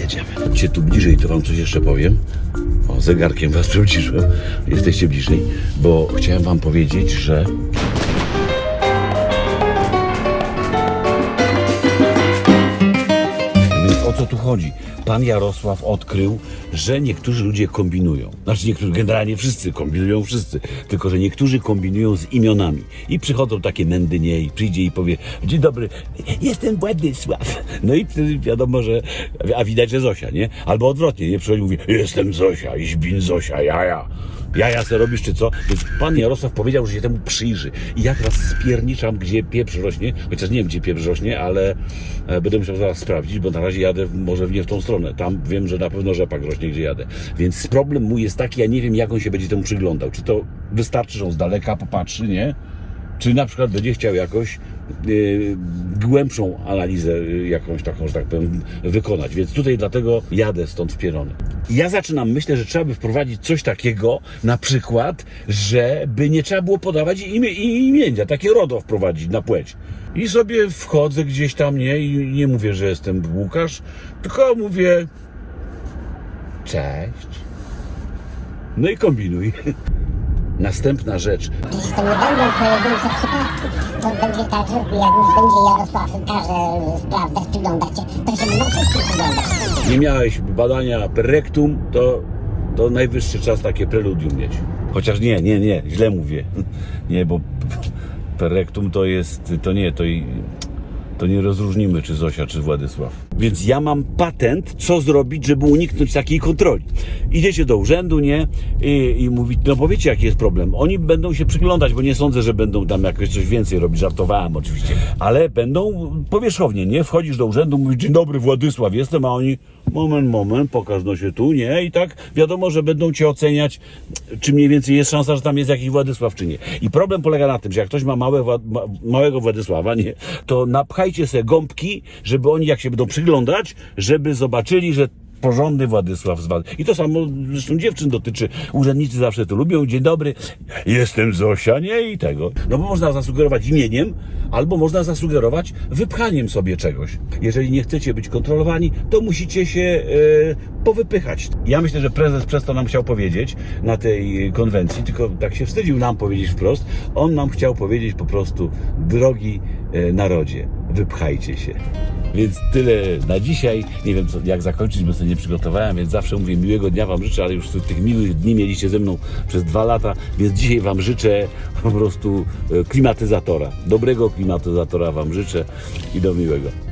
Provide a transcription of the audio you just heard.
Jedziemy. Chodźcie tu bliżej, to wam coś jeszcze powiem. O, zegarkiem was przeciszłem. Jesteście bliżej, bo chciałem wam powiedzieć, że... Więc o co tu chodzi? Pan Jarosław odkrył, że niektórzy ludzie kombinują. Znaczy niektórzy, generalnie wszyscy kombinują, wszyscy. Tylko, że niektórzy kombinują z imionami. I przychodzą takie nędynie i przyjdzie i powie, dzień dobry, jestem Władysław. No i wtedy wiadomo, że, a widać, że Zosia, nie? Albo odwrotnie, nie? Przychodzi i mówi, jestem Zosia, i śbin Zosia, jaja. Jaja se robisz czy co? Więc pan Jarosław powiedział, że się temu przyjrzy. I ja teraz spierniczam, gdzie pieprz rośnie, chociaż nie wiem, gdzie pieprz rośnie, ale e, będę musiał zaraz sprawdzić, bo na razie jadę może nie w tą stronę. Tam wiem, że na pewno rzepak rośnie, gdzie jadę. Więc problem mój jest taki, ja nie wiem, jak on się będzie temu przyglądał. Czy to wystarczy, że on z daleka popatrzy, nie? Czy na przykład będzie chciał jakoś yy, głębszą analizę yy, jakąś taką, że tak powiem, wykonać. Więc tutaj dlatego jadę stąd wpierony. Ja zaczynam, myślę, że trzeba by wprowadzić coś takiego, na przykład, żeby nie trzeba było podawać imię, imienia, takie RODO wprowadzić na płeć. I sobie wchodzę gdzieś tam, nie, i nie mówię, że jestem Łukasz, tylko mówię cześć. No i kombinuj. Następna rzecz. Przecież to nie będą pojedyncze przypadki. To będzie tak, że jak już będzie Jarosław każe sprawdzać, przyglądać się, to się będą wszyscy przyglądać. nie miałeś badania per rectum, to, to najwyższy czas takie preludium mieć. Chociaż nie, nie, nie, źle mówię. Nie, bo per rectum to jest, to nie, to i to nie rozróżnimy, czy Zosia, czy Władysław. Więc ja mam patent, co zrobić, żeby uniknąć takiej kontroli. Idziecie do urzędu, nie? I, i mówić, no powiecie, jaki jest problem. Oni będą się przyglądać, bo nie sądzę, że będą tam jakoś coś więcej robić. Żartowałem oczywiście. Ale będą powierzchownie, nie? Wchodzisz do urzędu, mówisz, dzień dobry, Władysław jestem, a oni, moment, moment, pokaż no się tu, nie? I tak wiadomo, że będą cię oceniać, czy mniej więcej jest szansa, że tam jest jakiś Władysław, czy nie. I problem polega na tym, że jak ktoś ma małe, ma, małego Władysława, nie? To napchajcie sobie gąbki, żeby oni, jak się będą przyglądać, żeby zobaczyli, że porządny Władysław z was. I to samo zresztą dziewczyn dotyczy. Urzędnicy zawsze to lubią. Dzień dobry, jestem Zosia, nie? I tego. No bo można zasugerować imieniem, albo można zasugerować wypchaniem sobie czegoś. Jeżeli nie chcecie być kontrolowani, to musicie się e, powypychać. Ja myślę, że prezes przez to nam chciał powiedzieć na tej konwencji, tylko tak się wstydził nam powiedzieć wprost. On nam chciał powiedzieć po prostu, drogi e, narodzie, wypchajcie się. Więc tyle na dzisiaj. Nie wiem, co, jak zakończyć, bo sobie nie przygotowałem, więc zawsze mówię miłego dnia Wam życzę, ale już tych miłych dni mieliście ze mną przez dwa lata, więc dzisiaj Wam życzę po prostu e, klimatyzatora. Dobrego klimatyzatora Wam życzę i do miłego.